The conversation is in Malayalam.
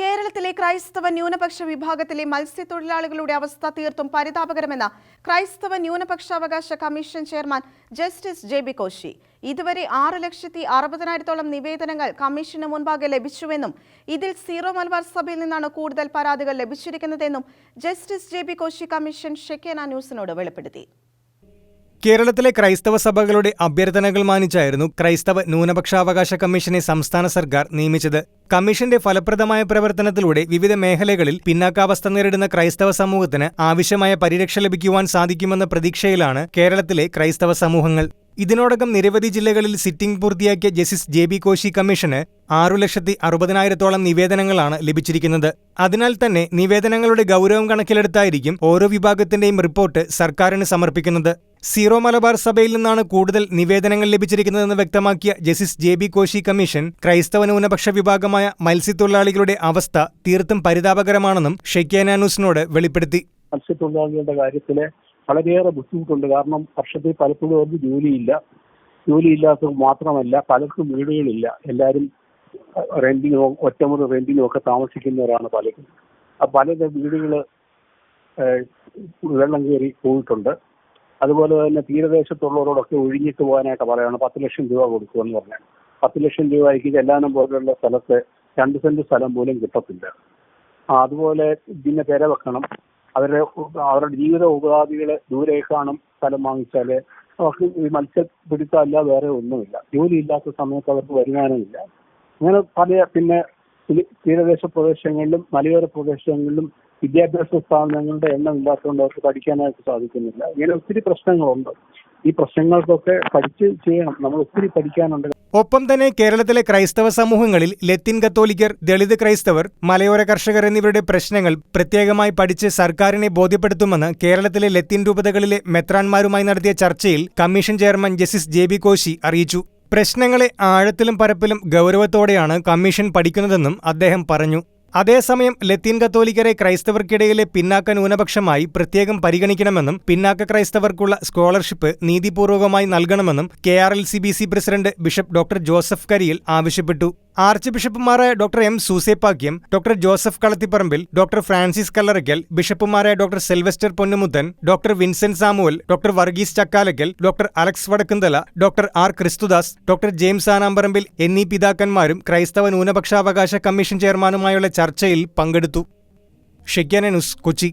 കേരളത്തിലെ ക്രൈസ്തവ ന്യൂനപക്ഷ വിഭാഗത്തിലെ മത്സ്യത്തൊഴിലാളികളുടെ അവസ്ഥ തീർത്തും പരിതാപകരമെന്ന് ക്രൈസ്തവ ന്യൂനപക്ഷാവകാശ commission chairman justice J B Koshy. ഇതുവരെ ആറ് ലക്ഷത്തി അറുപതിനായിരത്തോളം നിവേദനങ്ങൾ കമ്മീഷന് മുൻപാകെ ലഭിച്ചുവെന്നും ഇതിൽ സീറോ മലബാർ സഭയിൽ നിന്നാണ് കൂടുതൽ പരാതികൾ ലഭിച്ചിരിക്കുന്നതെന്നും justice J B Koshy commission Shekinah ന്യൂസിനോട് വെളിപ്പെടുത്തി. കേരളത്തിലെ ക്രൈസ്തവ സഭകളുടെ അഭ്യർത്ഥനകൾ മാനിച്ചായിരുന്നു ക്രൈസ്തവ ന്യൂനപക്ഷാവകാശ കമ്മീഷനെ സംസ്ഥാന സർക്കാർ നിയമിച്ചത്. കമ്മീഷന്റെ ഫലപ്രദമായ പ്രവർത്തനത്തിലൂടെ വിവിധ മേഖലകളിൽ പിന്നാക്കാവസ്ഥ നേരിടുന്ന ക്രൈസ്തവ സമൂഹത്തിന് ആവശ്യമായ പരിരക്ഷ ലഭിക്കുവാൻ സാധിക്കുമെന്ന പ്രതീക്ഷയിലാണ് കേരളത്തിലെ ക്രൈസ്തവ സമൂഹങ്ങൾ. ഇതിനോടകം നിരവധി ജില്ലകളിൽ സിറ്റിംഗ് പൂർത്തിയാക്കിയ ജസ്റ്റിസ് ജെ ബി കോശി കമ്മീഷന് ആറു ലക്ഷത്തി അറുപതിനായിരത്തോളം നിവേദനങ്ങളാണ് ലഭിച്ചിരിക്കുന്നത്. അതിനാൽ തന്നെ നിവേദനങ്ങളുടെ ഗൗരവം കണക്കിലെടുത്തായിരിക്കും ഓരോ വിഭാഗത്തിന്റെയും റിപ്പോർട്ട് സർക്കാരിന് സമർപ്പിക്കുന്നത്. സീറോ മലബാർ സഭയിൽ നിന്നാണ് കൂടുതൽ നിവേദനങ്ങൾ ലഭിച്ചിരിക്കുന്നതെന്ന് വ്യക്തമാക്കിയ justice J B Koshy commission ക്രൈസ്തവ ന്യൂനപക്ഷ വിഭാഗമായ മത്സ്യത്തൊഴിലാളികളുടെ അവസ്ഥ തീർത്തും പരിതാപകരമാണെന്നും ഷെയ്ക്കാന വെളിപ്പെടുത്തി. മത്സ്യത്തൊഴിലാളികളുടെ കാര്യത്തിൽ വളരെയേറെ ബുദ്ധിമുട്ടുണ്ട്. കാരണം വർഷത്തിൽ പലപ്പോഴും അവർക്ക് ജോലിയില്ല. ജോലിയില്ലാത്തത് മാത്രമല്ല പലർക്കും വീടുകളില്ല. എല്ലാവരും റെന്റിനോ ഒറ്റമുറി റെന്റിനോ ഒക്കെ താമസിക്കുന്നവരാണ് പലരും. പലരുടെ വീടുകൾ വെള്ളം കയറി പോയിട്ടുണ്ട്. അതുപോലെ തന്നെ തീരദേശത്തുള്ളവരോടൊക്കെ ഒഴിഞ്ഞിട്ട് പോകാനായിട്ട് പറയാണ് പത്ത് ലക്ഷം രൂപ കൊടുക്കുമെന്ന് പറഞ്ഞാൽ പത്ത് ലക്ഷം രൂപയ്ക്ക് ചെല്ലാനം പോലെയുള്ള സ്ഥലത്ത് രണ്ട് സെന്റ് സ്ഥലം പോലും കിട്ടത്തില്ല. അതുപോലെ പിന്നെ പെര വെക്കണം. അവരുടെ അവരുടെ ജീവിത ഉപാധികൾ ദൂരേക്കാണും സ്ഥലം വാങ്ങിച്ചാൽ അവർക്ക് ഈ മത്സ്യപിടുത്തമല്ല വേറെ ഒന്നുമില്ല. ജോലി ഇല്ലാത്ത സമയത്ത് അവർക്ക് വരുമാനമില്ല. അങ്ങനെ പല പിന്നെ തീരദേശ പ്രദേശങ്ങളിലും മലയോര പ്രദേശങ്ങളിലും വിദ്യാഭ്യാസ സ്ഥാപനങ്ങളുടെ എണ്ണം ഇല്ലാത്തതുകൊണ്ട് അവർക്ക് പഠിക്കാനായിട്ട് സാധിക്കുന്നില്ല. ഇങ്ങനെ ഒത്തിരി പ്രശ്നങ്ങളുണ്ട്. ഈ പ്രശ്നങ്ങൾക്കൊക്കെ പഠിച്ച് ചെയ്യണം. നമ്മൾ ഒത്തിരി പഠിക്കാനുണ്ട്. ഒപ്പം തന്നെ കേരളത്തിലെ ക്രൈസ്തവ സമൂഹങ്ങളിൽ ലത്തിൻ കത്തോലിക്കർ ദളിത് ക്രൈസ്തവർ മലയോര കർഷകർ എന്നിവരുടെ പ്രശ്നങ്ങൾ പ്രത്യേകമായി പഠിച്ച് സർക്കാരിനെ ബോധ്യപ്പെടുത്തുമെന്ന് കേരളത്തിലെ ലത്തിൻ രൂപതകളിലെ മെത്രാൻമാരുമായി നടത്തിയ ചർച്ചയിൽ commission chairman justice J B Koshy അറിയിച്ചു. പ്രശ്നങ്ങളെ ആഴത്തിലും പരപ്പിലും ഗൗരവത്തോടെയാണ് കമ്മീഷൻ പഠിക്കുന്നതെന്നും അദ്ദേഹം പറഞ്ഞു. അതേസമയം ലത്തീൻ കത്തോലിക്കരെ ക്രൈസ്തവർക്കിടയിലെ പിന്നാക്ക ന്യൂനപക്ഷമായി പ്രത്യേകം പരിഗണിക്കണമെന്നും പിന്നാക്ക ക്രൈസ്തവർക്കുള്ള സ്കോളർഷിപ്പ് നീതിപൂർവകമായി നൽകണമെന്നും K R L C B C president bishop doctor Joseph Kariyil ആവശ്യപ്പെട്ടു. ആർച്ച് ബിഷപ്പുമാരായ doctor M Soosapakiam doctor Joseph Kalathiparambil doctor Francis Kallarakkal ബിഷപ്പുമാരായ doctor Selvister Ponnumuthan doctor Vincent Samuel doctor Varghese Chakkalakkal doctor Alex Vadakkumthala doctor R Christudas doctor James Anaparambil എന്നീ പിതാക്കന്മാരും ക്രൈസ്തവ ന്യൂനപക്ഷാവകാശ കമ്മീഷൻ ചെയർമാനുമായുള്ള ചർച്ചയിൽ പങ്കെടുത്തു. Shekinah News Kochi.